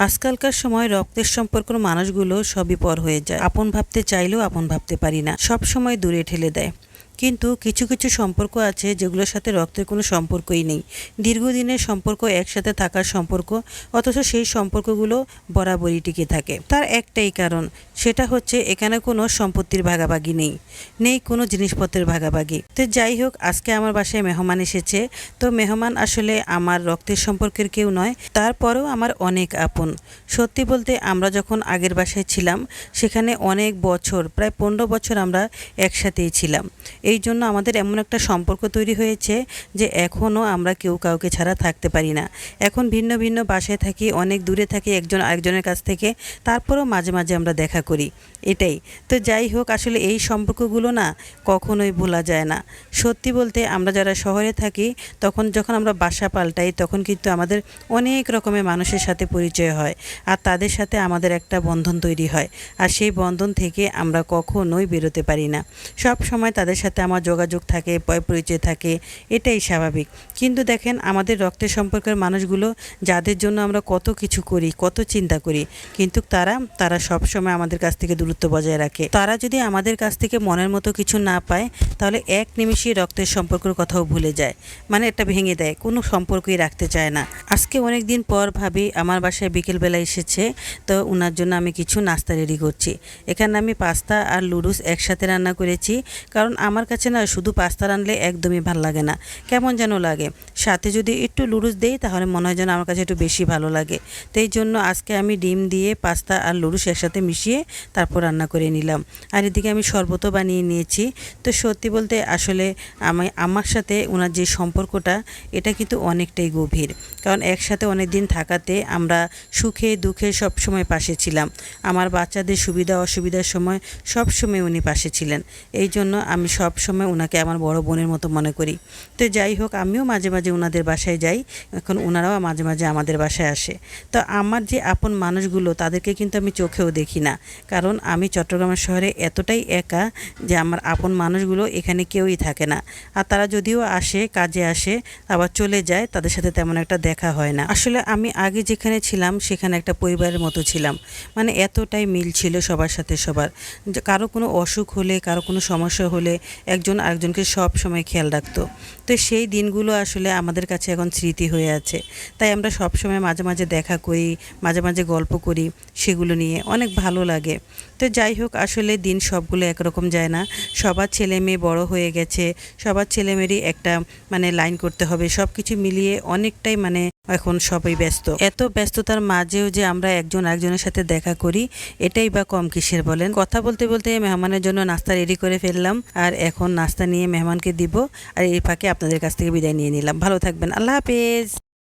আজকালকার সময় রক্তের সম্পর্ক মানুষগুলো সবই পর হয়ে যায়। আপন ভাবতে চাইলেও আপন ভাবতে পারি না। সব সময় দূরে ঠেলে দেয়। কিন্তু কিছু কিছু সম্পর্ক আছে যেগুলোর সাথে রক্তের কোনো সম্পর্কই নেই। দীর্ঘদিনের সম্পর্ক একসাথে থাকার সম্পর্ক, অথচ সেই সম্পর্কগুলো বরাবরই টিকে থাকে। তার একটাই কারণ সেটা হচ্ছে এখানে কোনো সম্পত্তির ভাগাভাগি নেই নেই কোনো জিনিসপত্রের ভাগাভাগি। তো যাই হোক, আজকে আমার বাসায় মেহমান এসেছে। তো মেহমান আসলে আমার রক্তের সম্পর্কের কেউ নয়, তারপরেও আমার অনেক আপন। সত্যি বলতে আমরা যখন আগের বাসায় ছিলাম, সেখানে অনেক বছর, প্রায় পনেরো বছর আমরা একসাথেই ছিলাম। এই জন্য আমাদের এমন একটা সম্পর্ক তৈরি হয়েছে যে এখনও আমরা কেউ কাউকে ছাড়া থাকতে পারি না। এখন ভিন্ন ভিন্ন বাসায় থাকি, অনেক দূরে থাকি, একজন আরেকজনের কাছ থেকে, তারপরেও মাঝে মাঝে আমরা দেখা করি, এটাই। তো যাই হোক, আসলে এই সম্পর্কগুলো না কখনোই ভোলা যায় না। সত্যি বলতে আমরা যারা শহরে থাকি, তখন যখন আমরা বাসা পাল্টাই, তখন কিন্তু আমাদের অনেক রকমের মানুষের সাথে পরিচয় হয় আর তাদের সাথে আমাদের একটা বন্ধন তৈরি হয় আর সেই বন্ধন থেকে আমরা কখনোই বেরোতে পারি না। সব সময় তাদের সাথে আমার যোগাযোগ থাকে পরিচয় থাকে, এটাই স্বাভাবিক। কিন্তু দেখেন, আমাদের রক্তের সম্পর্কের মানুষগুলো যাদের জন্য আমরা কত কিছু করি, কত চিন্তা করি, কিন্তু তারা তারা সব সময় আমাদের কাছ থেকে দূরত্ব বজায় রাখে। তারা যদি আমাদের কাছ থেকে মনের মতো কিছু না পায়, তাহলে এক নিমিষেই রক্তের সম্পর্কের কথাও ভুলে যায়। মানে এটা ভেঙে দেয়, কোনো সম্পর্কই রাখতে চায় না। আজকে অনেক দিন পর ভাবি আমার বাসায় বিকেলবেলা এসেছে, তো ওনার জন্য আমি কিছু নাস্তা রেডি করছি। এখানে আমি পাস্তা আর লুডুস একসাথে রান্না করেছি, কারণ আমার কাছে না শুধু পাস্তা রানলে একদমই ভালো লাগে না। কেমন যেন লাগে। সাথে যদি একটু লুডুস দেই, তাহলে মনে হয় যেন আমার কাছে একটু বেশি ভালো লাগে। তো এই জন্য আজকে আমি ডিম দিয়ে পাস্তা আর লুডুস একসাথে মিশিয়ে তারপর রান্না করে নিলাম। আর এদিকে আমি শরবতও বানিয়ে নিয়েছি। তো সত্যি বলতে আসলে আমি, আমার সাথে ওনার যে সম্পর্কটা, এটা কিন্তু অনেকটাই গভীর। কারণ একসাথে অনেক দিন থাকাতে আমরা সুখে দুঃখে সব সময় পাশে ছিলাম। আমার বাচ্চাদের সুবিধা অসুবিধার সময় সব সময় উনি পাশে ছিলেন। এই জন্য আমি সব সময় ওনাকে আমার বড় বোনের মতো মনে করি। তো যাই হোক, আমিও মাঝে মাঝে ওনাদের বাসায় যাই। এখন ওনারাও মাঝে মাঝে আমাদের বাসায় আসে। তো আমার যে আপন মানুষগুলো, তাদেরকে কিন্তু আমি চোখেও দেখি না। কারণ আমি চট্টগ্রাম শহরে এতটাই একা যে আমার আপন মানুষগুলো এখানে কেউই থাকে না। আর তারা যদিও আসে, কাজে আসে, আবার চলে যায়, তাদের সাথে তেমন একটা দেখা হয় না। আসলে আমি আগে যেখানে ছিলাম, সেখানে একটা পরিবারের মতো ছিলাম। মানে এতটাই মিল ছিল সবার সাথে সবার। কারও কোনো অসুখ হলে, কারও কোনো সমস্যা হলে একজন আরেকজনকে সব সময় খেয়াল রাখতো। তো সেই দিনগুলো আসলে আমাদের কাছে এখন স্মৃতি হয়ে আছে। তাই আমরা সব সময় মাঝে মাঝে দেখা করি, মাঝে মাঝে গল্প করি, সেগুলো নিয়ে। অনেক ভালো লাগে। তো যাই হোক, আসলে দিন সবগুলো একরকম যায় না। সবার ছেলে মেয়ে বড় হয়ে গেছে, সবার ছেলে মেয়েরই একটা মানে লাইন করতে হবে। সব কিছু মিলিয়ে অনেকটাই মানে এখন সবাই ব্যস্ত। এত ব্যস্ততার মাঝেও যে আমরা একজন একজনের সাথে দেখা করি, এটাই বা কম কিসের বলেন? কথা বলতে বলতে মেহমানের জন্য নাস্তা রেডি করে ফেললাম, আর এখন নাস্তা নিয়ে মেহমানকে দিব, আর এই ফাঁকে আপনাদের কাছ থেকে বিদায় নিয়ে নিলাম। ভালো থাকবেন। আল্লাহ হাফেজ।